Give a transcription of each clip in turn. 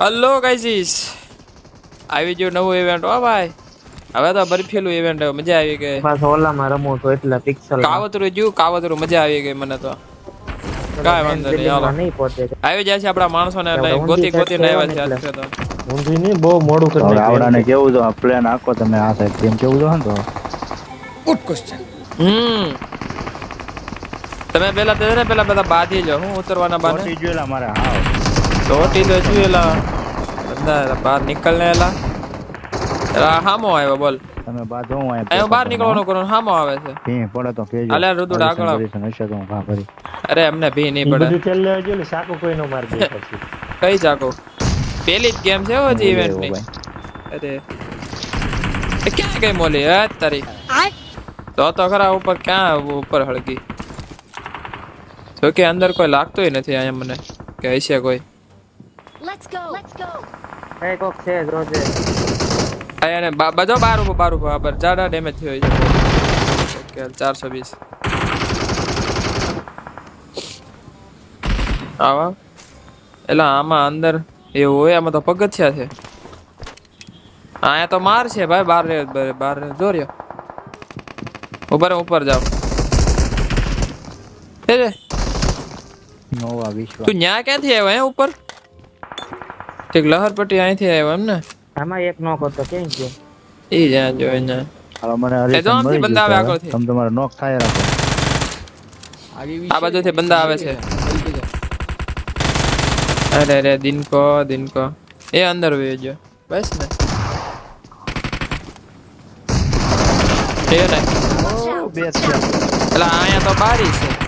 Hello ગાઈઝીસ આવી ગયો નવું ઇવેન્ટ હો ભાઈ. હવે તો બરફેલું ઇવેન્ટ મજા આવી ગઈ. પાછો ઓલામાં રમો તો એટલે પિક્સલ કાવતરું જ્યું કાવતરું મજા આવી ગઈ મને તો. કાઈ વાંધો નહીં હાલો. નહીં આવી જાય છે આપણા માણસો ને એટલે ગોતી ગોતી ને આવ્યા છે તો ઊંધી નહીં બહુ મોડું કરી. આવડાને કેવું જો પ્લાન આખો તમે આ સાઈડ કેમ કેવું તો. ને તો હમ. તમે પેલા તે પેલા બધા બાધી જો હું ઉતરવાના બાને? જોયેલા મારે હાવ ચોટી તો જોયેલા બધા બહાર નીકળને એલા. એલા હામો આવ્યો બોલ. તમે બાદ હું અહીંયા બહાર નીકળવાનું કરો હામો આવે છે. ભી પડે તો કેજો અલે રુદુડા આગળ આવ. હશે તો હું ઘા કરી. અરે અમને ભી નહીં પડે. બધું તેલ લેવા જોઈએ ને સાકુ કોઈ નો માર દે પછી. કઈ જાકો પેલી જ ગેમ છે હો હજી ઇવેન્ટની. અરે. એ ક્યાં ગઈ મોલી? હે તારી. તો તો ખરા ઉપર ક્યાં ઉપર હળગી. જો કે અંદર કોઈ લાગતોય નથી અહીંયા મને. કે હશે કોઈ. Let's go. Let's go. એ કોક છે જોજે અહીંયા બધો બાર ઉપર બાર ઉપર બરાબર જાડા ડેમેજ થયો છે. ઓકે ચારસો વીસ. આવા? એટલે આમાં અંદર એવું હોય આમાં તો પગથિયા છે. અહીંયા તો માર છે ભાઈ બાર રે બાર રે જો રહ્યો. ઉપર ઉપર જાવ એ નો આવી તું ન્યા ક્યાંથી આવ્યો હે ઉપર? ઠીક લહરપટ્ટી અહીંથી આવ્યો એમ ને? આમાં એક નોક હતો કેમ ગયો એ જ્યાં જો ને. હાલો મને એ તો આમથી બંદા આવે આગળથી. તમ તમારો નોક થાય રાખો. આ બાજુથી બંદા આવે છે. અરે રે દિનકો દિનકો. એ અંદર વયો ગયો. બસ ને. એ ને. બે છે. એટલે અહીંયા તો બારી છે.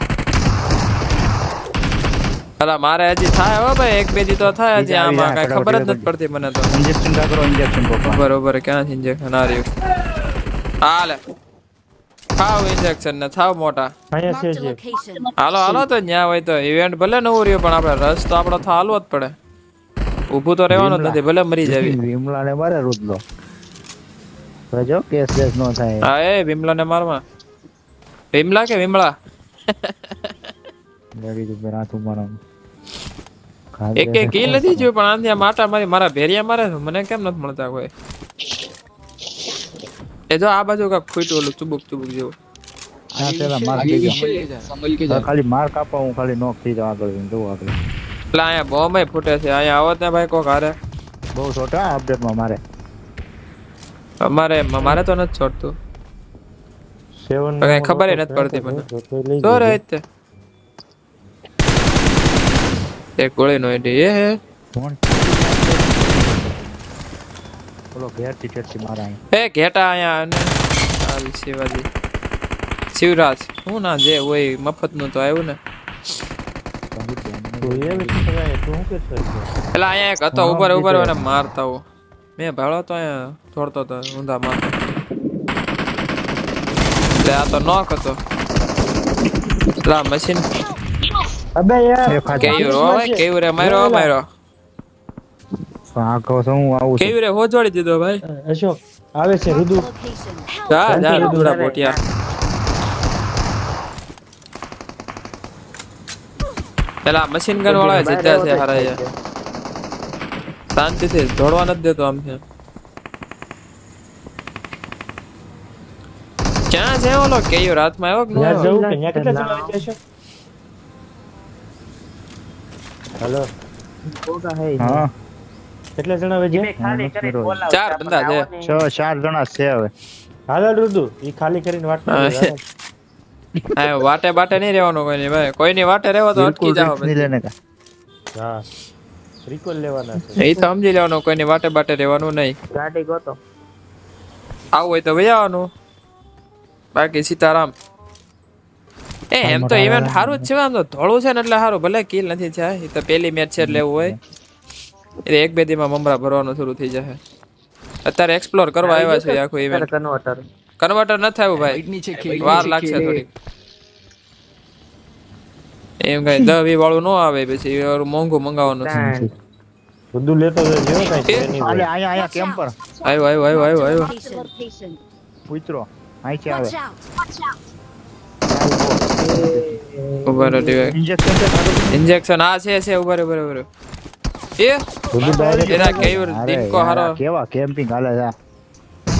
અલા મારે હજી થાય હો ભાઈ એક બે દી તો થાય હજી આમાં કઈ ખબર જ નથી પડતી મને તો. ઇન્જેક્શન કા કરો ઇન્જેક્શન બરોબર ક્યાંથી ઇન્જેક્શન આ રહ્યું. હાલે થાવ ઇન્જેક્શન ને થાવ મોટા. હાલો હાલો તો ન્યા હોય તો. ઇવેન્ટ ભલે નવું રહ્યું પણ આપણે રસ તો આપણો તો હાલવો જ પડે. ઊભું તો રહેવાનું નથી ભલે મરી જાવી. વિમલા ને મારે રૂદલો જો કેસ કેસ નો થાય. હા એ વિમલા ને મારવા. વિમલા કે વિમળા લેડી ઉપર હાથ ઉમારવાનું એક એક કિલ નથી જોયું પણ આંથી આમ મારી મારા ભેરિયા મારે મને કેમ નથી મળતા કોઈ? એ જો આ બાજુ કાંઈક ખૂટ્યું ઓલું ચુબુક ચુબુક જેવું. આ પેલા માર થઈ ગયો હવે ખાલી માર કાપા હું ખાલી નોક થઈ જાવ આગળ જઈને જોઉં આગળ. એટલે અહીંયા બોમ્બ ફૂટે છે અહીંયા આવત ને ભાઈ કોક હારે. બહુ છોટા અપડેટમાં મારે. અમારે મારે તો નથી છોડતું. સેવન ખબર ય નથી પડતી મને. તો. એક ગોળી નો એડી એ. હે કોણ? બોલો ઘેરથી ચડતી મારા એ ઘેટા અહીંયા અને આલ શિવાજી. શિવરાજ હું ના જે હોય મફતનું તો આવ્યું ને. પેલા શું અહીંયા એક હતો ઉપર ઉપર અને મારતા હો. મેં ભાડો તો અહીંયા દોડતો હતો ઊંધા મારતો એટલે આ તો નોક હતો. એટલે મશીન અબે યાર. કેવું રો ભાઈ? કેવું રે? માર્યો માર્યો. પણ આ કહો છો હું આવું છું. કેવું રે? હોજવાડી દીધો ભાઈ. અશોક આવે છે રુદુ. જા જા શાંતિ રુદુડા પોટિયા. પેલા મશીન ગન વાળા જીત્યા છે હારા એ. શાંતિથી દોડવા નથી દેતો આમ છે. ક્યાં છે ઓલો? કેયો રાતમાં આવ્યો કે ન ત્યાં આવ્યો? જવું કે? ત્યાં કેટલા જણા આવી હલો. હા કેટલા જણા હવે છે ખાલી કરી બોલાવ. ચાર બંદા છે. છ ચાર જણા છે હવે. હાલો રુદુ. ઈ ખાલી કરીને વાત હા. વાટે બાટે નહીં રહેવાનું કોઈ નહીં. ભાઈ કોઈની વાટે રહેવો તો અટકી જાવ જાઓ લેને કા હા. રિકોલ લેવાના છે. એ તો સમજી લેવાનું કોઈની વાટે બાટે રહેવાનું નહીં. ગાડી ગોતો. આવું હોય તો વહી આવવાનું. બાકી સીતારામ. એ એમ તો ઇવેન્ટ સારું જ છે આમ તો ધોળું છે ને એટલે સારું ભલે કિલ નથી થયા એ તો પહેલી મેચ છે એટલે એવું હોય એટલે એક બે દીમાં મમરા ભરવાનું શરૂ થઈ જશે. અત્યારે એક્સપ્લોર કરવા આવ્યા છે આખું ઇવેન્ટ કન્વર્ટર કન્વર્ટર ન થાય ભાઈ વાર લાગશે થોડીક. એમ કઈ દવી વાળું ન આવે પછી એ વાળું મોંઘું મંગાવવાનું છે. બધું લેતો જજો કઈ છે નહીં આયા ભાઈ. અહીંયા અહીંયા કેમ પર? આવ્યો આવ્યો આવ્યો આવ્યો આવ્યો. Marked a ઊભા રહો ઇન્જેક્શન ઇન્જેક્શન આ છે છે ઊભા રહો ઊભા રહો એ? એના કેયુર દિનકો હારો. કેવા કેમ્પિંગ હાલે છે?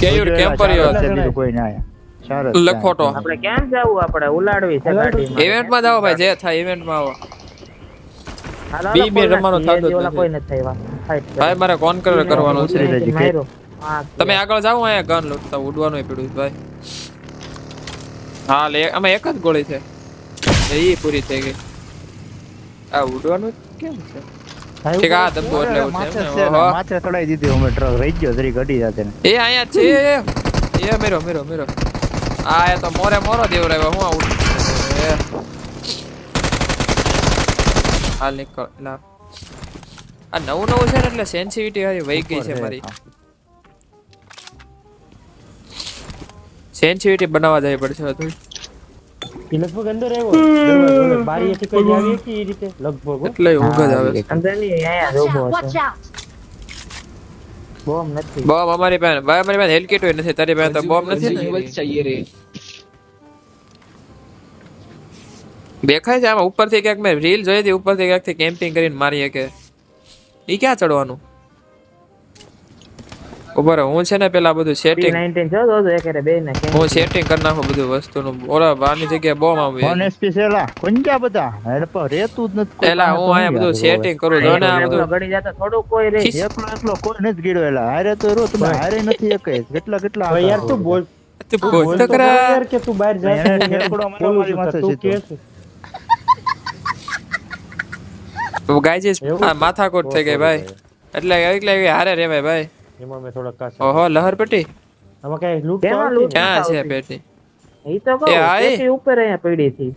કેયુર કેમ્પર યો કોઈ ના આયા લખોટો આપણે ક્યાં જાવું આપણે? ઉલાડવી છે ગાડી ઇવેન્ટમાં જાવ ભાઈ જે થાય ઇવેન્ટમાં આવો બી બી રમવાનો થતો કોઈ ન થાય ભાઈ મારે કોન કલર કરવાનો છે. તમે આગળ જાવ અહીંયા ગન લૂટતા ઉડવાનું પડ્યું ભાઈ. હા લે અમે એક જ ગોળી છે. એ પૂરી થઈ ગઈ. આ ઉડવાનું કેમ છે? ઠીક આ ધબકો એટલે ઉડે માથે ચડાઈ દીધી અમે ટ્રક રહી ગયો તરી ઘડી જાતે એ અહીંયા છે એ મેરો મેરો મેરો. આ એ તો મોરે મોરો દેવ રહ્યો હું આઉટ હાલ નીકળ ના. આ નવું નવું છે ને એટલે સેન્સિવિટી હારી વહી ગઈ છે મારી. સેન્સિવિટી બનાવવા જાય પડશે બધું લગભગ અંદર આવ્યો બારી એથી કઈ આવી કે એ રીતે? લગભગ એટલે ઊંઘ જ આવે. અંદરની આયા રોબો બોમ્બ નથી. બોમ્બ અમારી પાસે ભાઈ અમારી પાસે હેલકેટ હોય નથી. તારી પાસે તો બોમ નથી. ને યુવલ ચાહીએ રે દેખાય છે આમાં ઉપરથી ક્યાંક મેં રીલ જોઈ હતી ઉપરથી ક્યાંકથી કેમ્પિંગ કરીને મારી શકે એ ક્યાં ચડવાનું? ઉભર હું છે ને પેલા બધું સેટિંગ 19 જો દોજો એક રે બે ને હું સેટિંગ કરી નાખું બધું વસ્તુનું. ઓલા બહારની જગ્યાએ બોમ આવે ઓનેસ્ટી સેલા કુંજા બધા? હેડપ રેતું જ નથી એલા હું આયા બધું સેટિંગ કરું જો ને આ બધું ગણી જાતા થોડું કોઈ રે એકલો એકલો કોઈ નથી ગીડો એલા. હારે તો રો તમે હારે નથી એક કેટલા કેટલા હવે યાર તું બોલ. તું બોલ તો કરા યાર કે તું બહાર જા એકડો મને મારી માથે છે તો ગાઈઝ માથાકોટ થઈ ગઈ ભાઈ. એટલે એકલા હારે રેવાય ભાઈ. એમાં મેં થોડા કાચ ઓહો લહર પેટી? આમાં કઈ લૂટ કેમાં લૂટ ક્યાં છે પેટી? એ તો કહો પેટી ઉપર અહીંયા પડી હતી.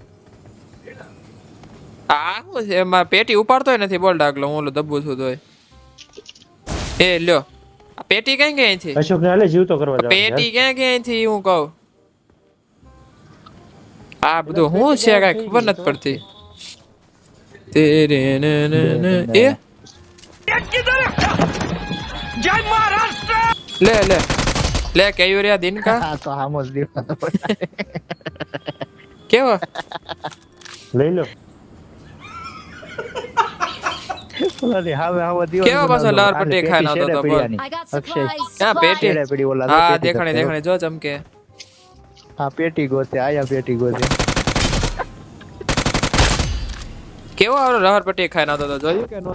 આ હું છે? એમાં પેટી ઉપાડતોય નથી. બોલ ડાકલો હું ઓલો દબ્બુ છું તોય. એ લ્યો. આ પેટી ક્યાં ક્યાં થી અશોક ને હાલે જીવતો કરવા જાવ પેટી ક્યાં ક્યાં થી હું કહું? આ બધું હું છે કઈ ખબર નથી પડતી. તેરે ને ને એ? જય મહારાષ્ટ્ર! લે લે. લે કેયું રહ્યા દિન કા હા તો આમ જ કેવો? લઈ લો. જો ચમકે. હા પેટી ગોતે આયા પેટી ગોતે. કેવો આવરો લહર પટ્ટી ખાઈ નાતો તો જોયું કે નો?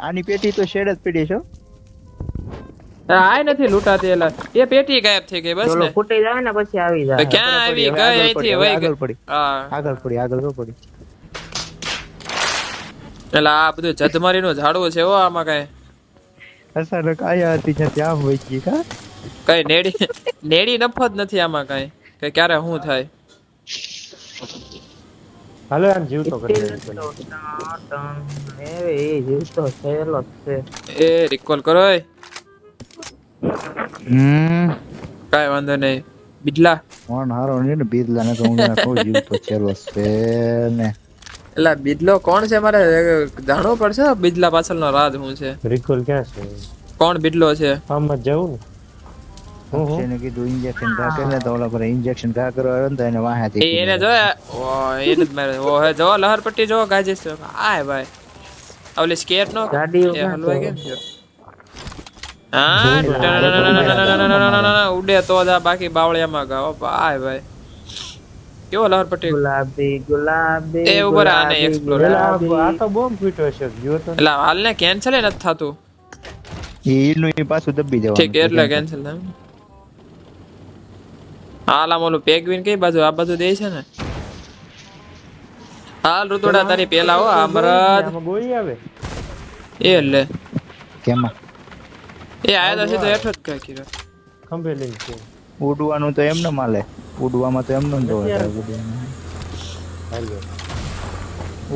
આની પેટી તો શેડ જ પડી છે આય નથી લૂંટાતી એલા એ પેટી ગાયબ થઈ ગઈ બસ ને. ફૂટી જાય ને પછી આવી જાય. ક્યાં આવી ગઈ આગળ પડી આગળ પડી. આગળ પડી એલા આ બધું જધમારી નું ઝાડવું છે હો આમાં કઈ. અચાનક આયા હતી જ્યાંથી આમ વહી ગઈ કા? કઈ નેડી નેડી નફત નથી આમાં કઈ કે ક્યારે હું થાય. હાલો આમ જીવ તો કરી એ જીવ તો થયેલો છે. એ રિકોલ કરો એ. હમ. કાઈ વાંધો નહીં. બિડલા કોણ હારો ને ને બિડલા ને તો હું કો જીવ તો ચેલો છે ને. એલા બિડલો કોણ છે મારે? જાણવું પડશે બિડલા પાછળનો રાજ હું છે? રિકોલ ક્યાં છે? કોણ બિડલો છે? આમ જવું ને. એને કીધું ઇન્જેક્શન કા કરે પર ઇન્જેક્શન કા કરો ને તો એને વાહે એને જો ઓ એને લહરપટ્ટી જો ગાજે છે. ભાઈ. ઓલી સ્કેર નો ગાડી હલવાઈ હા ઉડે તો જ બાકી બાવળિયામાં ગાઓ ભાઈ ભાઈ. કેવો લહર પટેલ? ગુલાબી ગુલાબી એ ઉપર આને એક્સપ્લોર આ તો બોમ્બ ફીટો છે જો તો. એટલે હાલને કેન્સલ નથી થાતું. હીલનું એ પાછું દબી જવાનું ઠીક એટલે કેન્સલ થાય. હાલ આમ ઓલું પેગવિન કઈ બાજુ? આ બાજુ દે છે ને? હાલ ઋતુડા તારી પેલા હો અમરત એ એટલે કેમાં? એ આયા તો સીધો હેઠો જ કઈ કીધો ખંભે લઈને છે ઉડવાનું તો એમને માલે. ઉડવામાં તો એમને જ જોવે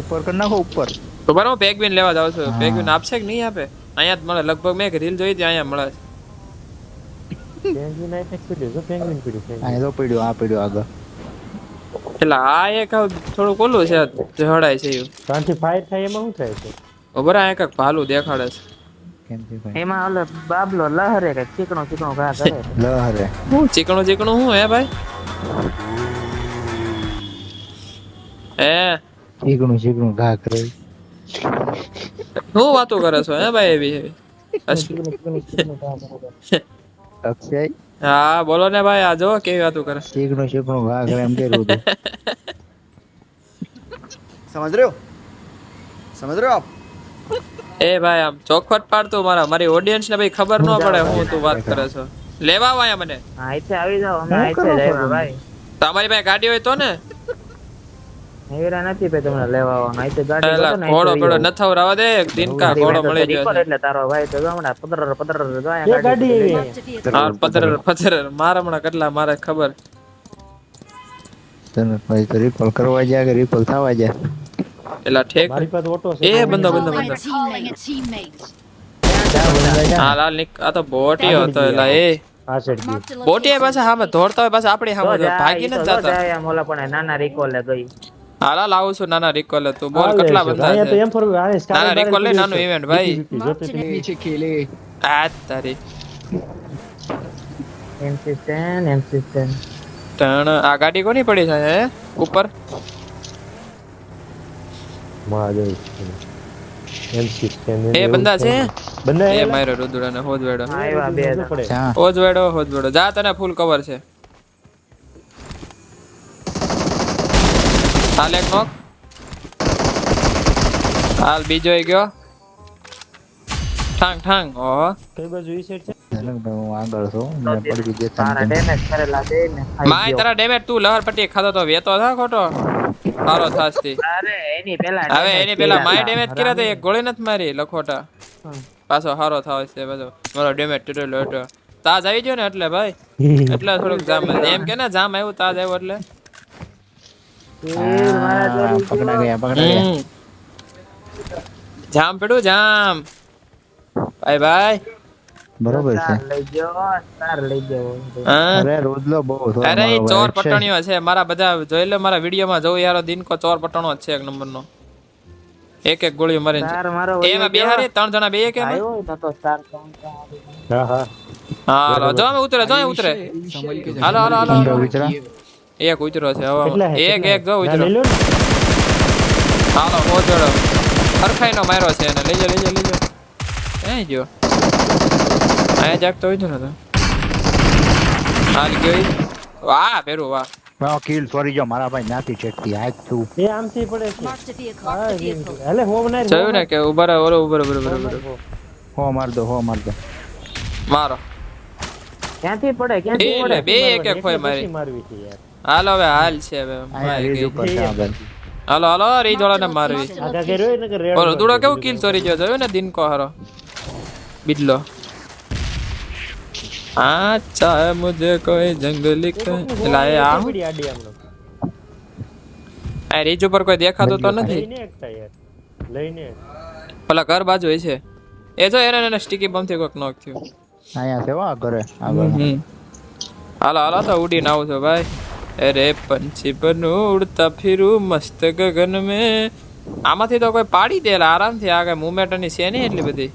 ઉપર કર નાખો ઉપર. તો બરાબર પેગવિન લેવા જાવ છો. પેગવિન આપશે કે નહીં આપે? અહીંયા જ મળે. લગભગ મેં એક રીલ જોઈ હતી અહીંયા મળે છે. પેંગ્વિન આ એક પીડ્યું જો પેંગ્વિન આ તો પડ્યો આ પડ્યો આગળ. એટલે આ એક આ થોડુંક ઓલું છે જડાય છે એવું. ત્યાંથી ફાયર થાય એમાં શું થાય છે? બરાબર આ એક ભાલું દેખાડે છે છે. બાબલો લહરે કે ચીકણો ચીકણો ઘા કરે હું ચીકણો ચીકણો એ હું વાતો કરે છો હે ભાઈ હા બોલો ને ભાઈ આ જો કેવી વાતો કરે? ચીકણો ચીકણો ઘા કરે એમ કે સમજ રહ્યો? સમજ રહ્યો આપ? એ ભાઈ આમ ચોખવટ પાડતું મારા. મારી ઓડિયન્સ ને ભાઈ ખબર ન પડે હું તું વાત કરે છો. લેવા આવો આયા મને. હા આવી જાવ અમે અહીંથી જાય ભાઈ. તમારી પાસે ગાડી હોય તો ને? હેરા નથી પે તમને લેવા આવવાનો. અહીંથી ગાડી હોય તો ને ઘોડો ઘોડો પેડો આવી રાવા દે. દિનકા. ઘોડો મળી ગયો એટલે તારો ભાઈ તો હમણા પદર પદર જો આયા ગાડી હા પથર પથર મારા હમણાં કેટલા મારે ખબર. તને ભાઈ તો રિકોલ કરવા જાય કે રિકોલ થવા જાય. એલા ઠેક. મારી પાસે ઓટો છે એ બંધો teammate. teammate. હા લાલ નિક આ તો બોટી હતો એલા એ. આ ગઈ Marked a પાછા હામે દોડતા હોય પાછા આપણે સામે તો જો જાય, ભાગી ન આ જતા. જાય આમ ઓલા પણ નાના રિકોલે ગઈ હાલા લાવું છું નાના રિકોલ તું. બોલ કેટલા બધા છે? નાના પીડ્યો નાનું છે. ભાઈ. આ તારી એમસી સ્ટેન એમસી સ્ટેન ટણ આ ગાડી કોની પડી છે હે? ઉપર? મહાદેવ. એ બંદા છે? બંદા એ એ માર્યો હોજવેડો. આવ્યા બે જણ. પડે ક્યાં હોજવેડો હોજવેડો. જા તને ફૂલ કવર છે. હાલ એક નોક. હાલ બીજો એ ગયો. ઠાંગ ઠાંગ ઓહો. કઈ બાજુ ઈ સાઈડ છે? માય તારા ડેમેજ તું લહર પટ્ટી ખાધો તો વેતો થા ખોટો. સારો થાસતી અરે એની પેલા હવે એની પેલા માય ડેમેજ કર્યા તો એક ગોળી નથી મારી લખોટા. પાછો હારો થાવ છે બધો. મારો ડેમેજ તૂટેલો હતો. તાજ આવી ગયો ને એટલે ભાઈ? એટલે થોડુંક જામ એમ કે ને જામ આવ્યું તાજ આવ્યો એટલે. તીર મારા જોડી પકડા ગયા પકડા ગયા. જામ પડ્યું જામ. બાય બાય બરોબર છે. સ્ટાર લઈ ગયો સ્ટાર લઈ ગયો હા? અરે રોજલો બહુ અરે ચોર પટણીઓ છે. મારા બધા જોઈ લે મારા વિડીયોમાં જોઉં યાર દિનકો ચોર પટણો જ છે એક નંબરનો. એક એક ગોળીઓ સ્ટાર એમાં બે હારે? ત્રણ જણા બે કે. હા હા. હાલો જો અમે ઉતરે જો અહીં ઉતરે. હાલો હાલો હાલો એક ઉતરો છે હવે એક એક જો હે? ઉતરો. હાલો પહોંચડો હરખાઈ નો માર્યો છે એને. લઈ જા લઈ જા લઈ જા. એ જો હોય ને તો. હાલ ગયો વાહ પેરું વાહ. મેં કિલ સોરી જો મારા ભાઈ નાથી ચટતી હાથ તું. એ આમથી પડે છે. એટલે હો બનાવી જોયું ને કે ઊભા રહો ઓલો ઊભા રહો બરોબર બરોબર હો માર દો હો માર દો. મારો. ક્યાંથી પડે ક્યાંથી પડે? બે એક એક હોય મારી. મારવી છે યાર. હાલો હવે હાલ છે હવે હાલો હાલો રીજ કર્યો હોય ને મારવી ઓલો દુડો કેવું કિલ ચોરી ગયો? જોયું ને દિન કો હારો? બિડલો અચ્છા है मुझे કોઈ जंगली એલા એ આ રીચ ઉપર કોઈ દેખાતું તો નથી લઈને એકતા યાર લઈને ઓલા ઘર બાજુ હોય છે એ જો એને એને સ્ટીકી બમથી કોઈક નોક થયું અહીંયા છે વા ઘરે આગળ. હાલો હાલો તો ઉડીને આવું છું ભાઈ અરે પંછી બનું ઉડતા ફીરું મસ્ત ગગન મેં આમાંથી તો કોઈ પાડી દેલા આરામથી આ કઈ મુમેન્ટની છે નહીં એટલી બધી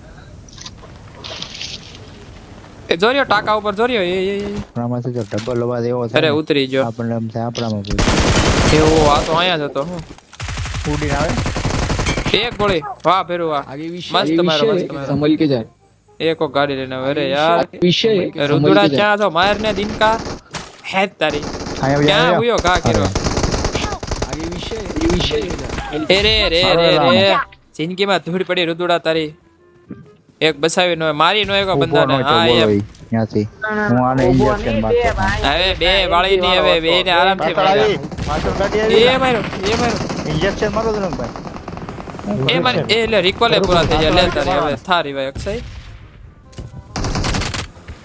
એ જોર્યો ટાકા ઉપર જોર્યો એ આપણામાંથી જો ડબલ અવાજ એવો અરે ઉતરી ગયો. આપણને એમ થાય આપણામાં એવો આ તો અહીંયા જ હતો હું. ઉડીને આવે? એક ગોળી. વાહ ફેરુ વાહ. મસ્ત મારો મસ્ત મારો સમલ કે જાય. એકો ગાડી લઈને અરે યાર. વિષય રુદુડા ક્યાં છો? માર ને દિનકા. હે તારી. ક્યાં હુયો કા કિરો આગે વિષય વિષય રે રે રે રે. જિંદગીમાં ધૂળ પડી રુદુડા તારી. એક બસાવી નો મારી નો એક બંદાને હા એમ. ત્યાંથી. હું આને ઇન્જેક્શન મારતો. હવે બે વાળી. ની હવે બે ને આરામથી. આવી, પાછળ ગાડી આવી. એ મારો એ મારો. ઇન્જેક્શન મારો જનકભાઈ. એ મારી એ લે રિકોલે પૂરા થઈ ગયા લે તારી હવે. થારી ભાઈ અક્ષય.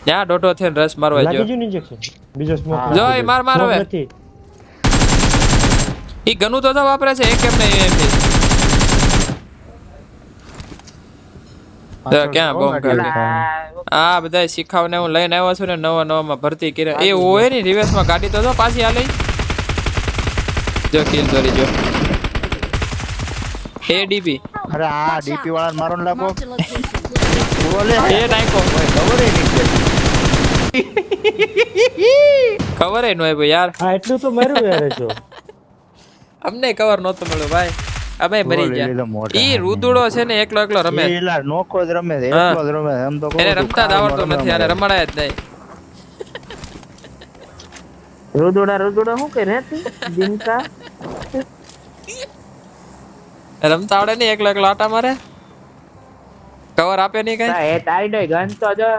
જ્યાં ડોટો થઈને રસ મારવા લાગી ગયો. ગયું ને બીજો સ્મોક જો એ માર માર હવે. ઈ ગનુ તો તો વાપરે છે એક કેમ નહીં એમ થી તો ક્યાં બોમ્બ કાઢે આ બધા શીખાવને હું લઈને આવ્યો છું ને નવા નવામાં ભરતી કર્યા એ હોય ને રિવર્સમાં ગાડી તો પાછી આ લઈ જો કિલ દોરી જો. એડીબી અરે આ ડીપી વાળાને મારો લાગો. બોલે. એ નાખો ખબર નહીં કવર નો યાર. હા એટલું તો માર્યું યાર જો. અમને કવર નહોતું મળ્યું ભાઈ. અમે મરી ગયા. ઈ રુદુડો છે ને એકલો એકલો રમે. એલા નોકો જ રમે છે એકલો જ રમે એમ તો એને રમતા જ કારમાં નથી અને. રમાડાય જ નહીં. રુદુડા રુદુડા શું કરે તું? જીનકા રમતા આવડે ને એકલો એકલો આટા મારે? કવર આપે નહીં કઈ? એ તારી ડોય ગન તો જો.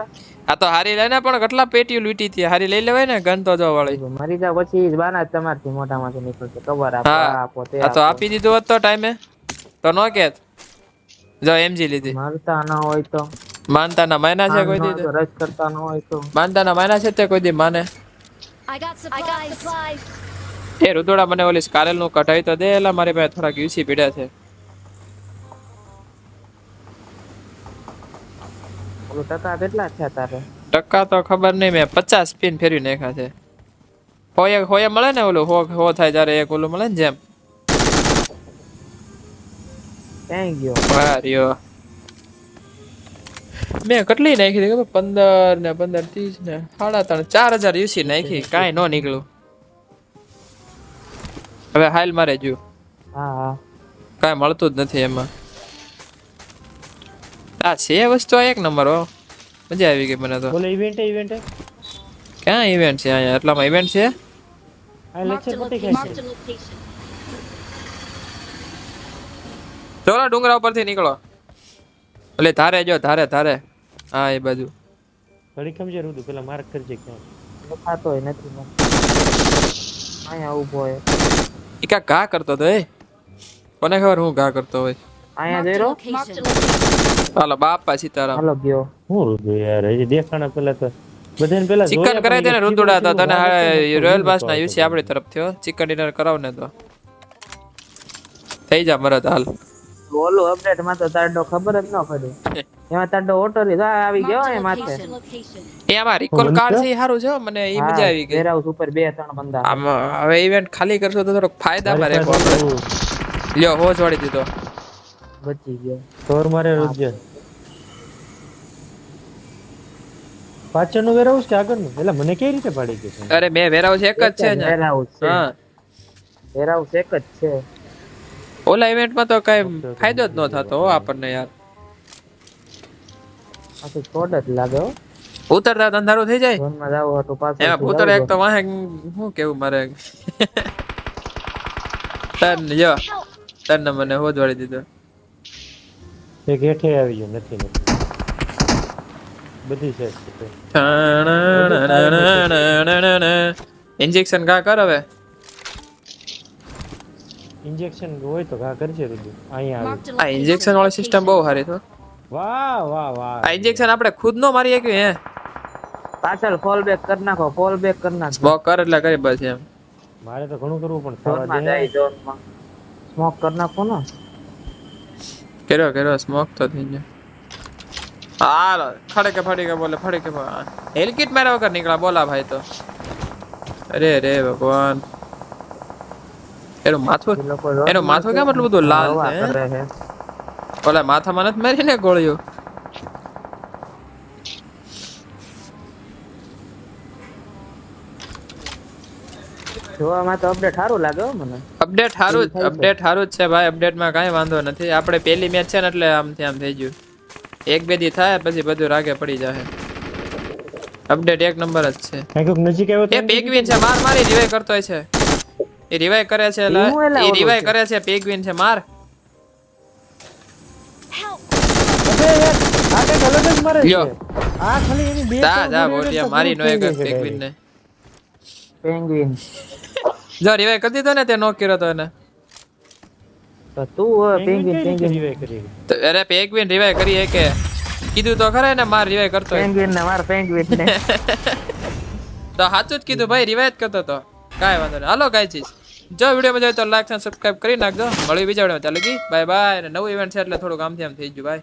આ તો હારી લઈને પણ કેટલા પેટી લૂટી હતી? હારી લઈ લેવાય ને ગન તો જો વાળી. મરી જા પછી બાના તમાર તમારથી મોટા નીકળશે. ખબર આપો તે આ તો આપી દીધું હોત તો ટાઈમે. તો નો કેત. જો એમજી લીધી. માનતા ન હોય તો. માનતાના માયના છે કોઈ દીધો ન દી? રસ કરતા ન હોય તો. માનતાના માયના છે તે કોઈ દી? માને. એ રુદોડા મને ઓલી સ્કારેલનું કઢાઈ તો દે એલા મારી પાસે થોડાક યુસી પીડ્યા છે. ઓલું ટકા કેટલા થયા તારે? ટકા તો ખબર નહીં મેં પચાસ પિન ફેરવી નાખ્યા છે. હોય હોય મળે ને ઓલું હો હો થાય જ્યારે એક ઓલું મળે ને જેમ. ક્યાંય ગયો? વાહ મેં કેટલી નાખી હતી ખબર? પંદર ને પંદર ત્રીસ ને સાડા ત્રણ ચાર હજાર યુસી નાખી કાંઈ ન નીકળ્યું. હવે હાલ મારે જો હા હા. કાંઈ મળતું જ નથી એમાં. આ છે વસ્તુ આ એક નંબર હો. મજા આવી ગઈ મને તો. બોલે ઇવેન્ટ ઇવેન્ટ ક્યાં ઇવેન્ટ છે અહીંયા? એટલામાં ઇવેન્ટ છે? આ લેક્ચર પતી ગયા Marked a ડુંગરા ઉપરથી નીકળો. એટલે ધારે જો ધારે ધારે. હા એ બાજુ. ઘડી ખમજે રૂદુ પેલા માર્ક કરજે ક્યાં. દેખાતો નથી મને. અહીંયા ઊભો હોય. એ કા ઘા કરતો હતો એ? કોને ખબર હું ઘા કરતો હોય? અહીંયા જઈ location. હાલો બાપા સીતારામ હાલો ગયો. હું રૂદુ યાર? હજી દેખાણા પેલા તો બધાને પેલા ચિકન કરાય તેને રુદુડા તો. તને રોયલ બાસ ના યુસી આપણી તરફ થયો. ચિકન ડિનર કરાવ ને તો. થઈ જા મરત હાલ. ઓલું અપડેટમાં તો તારડો ખબર જ ન પડી. એમાં તારડો ઓટો રી આવી ગયો એ માથે. એ આમાં રિકોલ કાર્ડ છે સારું છે મને એ મજા આવી ગઈ. વેરહાઉસ ઉપર બે ત્રણ બંદા. આમ હવે ઇવેન્ટ ખાલી કરશો તો થોડોક ફાયદામાં મારી રહેવો પાસે લ્યો હોજ વાળી દીધો. બચી ગયો. તોર મારે રુદ્ર પાછળનું વેરહાઉસ કે આગળનું? એટલે મને કઈ રીતે પડી ગયું અરે બે વેરાઉસ એક જ છે ને? વેરહાઉસ છે. હા. વેરહાઉસ એક જ છે. ઓલા ઇવેન્ટમાં તો કઈ ફાયદો જ ન થતો હો આપણને યાર. આ તો છોડ જ લાગે હો. ઉતરતા અંધારું થઈ જાય. ઝોનમાં જાવ હતું પાછું એમાં ઉતરે એક તો વાહે શું કેવું મારે? તન જો તન મને હોદવાડી દીધો. એક હેઠે આવી ગયું, નથી નથી. બધી છે. ઇન્જેક્શન કા કર હવે ઇન્જેક્શન હોય તો કા કરજે રૂદુ અહીંયા આવી આ ઇન્જેક્શન વાળી સિસ્ટમ બહુ સારી તો વાહ વાહ વાહ આ ઇન્જેક્શન આપણે ખુદ નો મારી શક્યું હે પાછળ ફોલ બેક કરી નાખો ફોલ બેક કરી નાખો સ્મોક કર એટલે કરી બસ એમ મારે તો ઘણું કરવું પણ સ્મોક કરી નાખો ને કર્યો કર્યો સ્મોક તો થઈ ગયો. હાલો ફડે કે ફડી કે બોલે. ફડી કે હેલકીટ માર્યા વગર નીકળ્યા બોલા ભાઈ તો. અરે રે ભગવાન. એનું માથું એનું માથું કેમ એટલું બધું લાલ છે ઓલા માથામાં નથી મારી ને ગોળીઓ? જોવામાં તો અપડેટ સારું લાગે મને. અપડેટ સારું જ અપડેટ સારું જ છે ભાઈ અપડેટમાં કાંઈ વાંધો નથી. આપણે પહેલી મેચ છે ને એટલે આમથી આમ થઈ ગયું. એક બે દી થાય પછી બધું રાગે પડી જાય અપડેટ એક નંબર જ છે. કાંઈક નજીક આવ્યો એ પેગવિન છે માર મારી રિવાઈ કરતો છે. એ રિવાઈ કરે છે એટલે એ રિવાઈ કરે છે પેગવિન છે માર. મારે નો એક પેગવિન ને. પેંગ્વિન જો રિવાઈ કરી દીધો ને તે નો કર્યો તો એને. તો પેંગ્વિન પેંગ્વિન revive કરી? અરે પેંગ્વિન રિવાઈ કરી કે કીધું તો ખરા ને માર રિવાઈ કરતો પેંગ્વિન ને માર પેંગ્વિન ને. તો સાચું જ કીધું ભાઈ રિવાયત કરતો તો. કાંઈ વાંધો નહીં. હાલો કાંઈ ચીજ જો વીડિયો મજા આવે તો લાઈક અને સબસ્ક્રાઇબ કરી નાખજો. મળી બીજા વીડિયો ચાલે બાય બાય અને નવું ઇવેન્ટ છે એટલે થોડુંક આમથી આમ થઈ ગયું બાય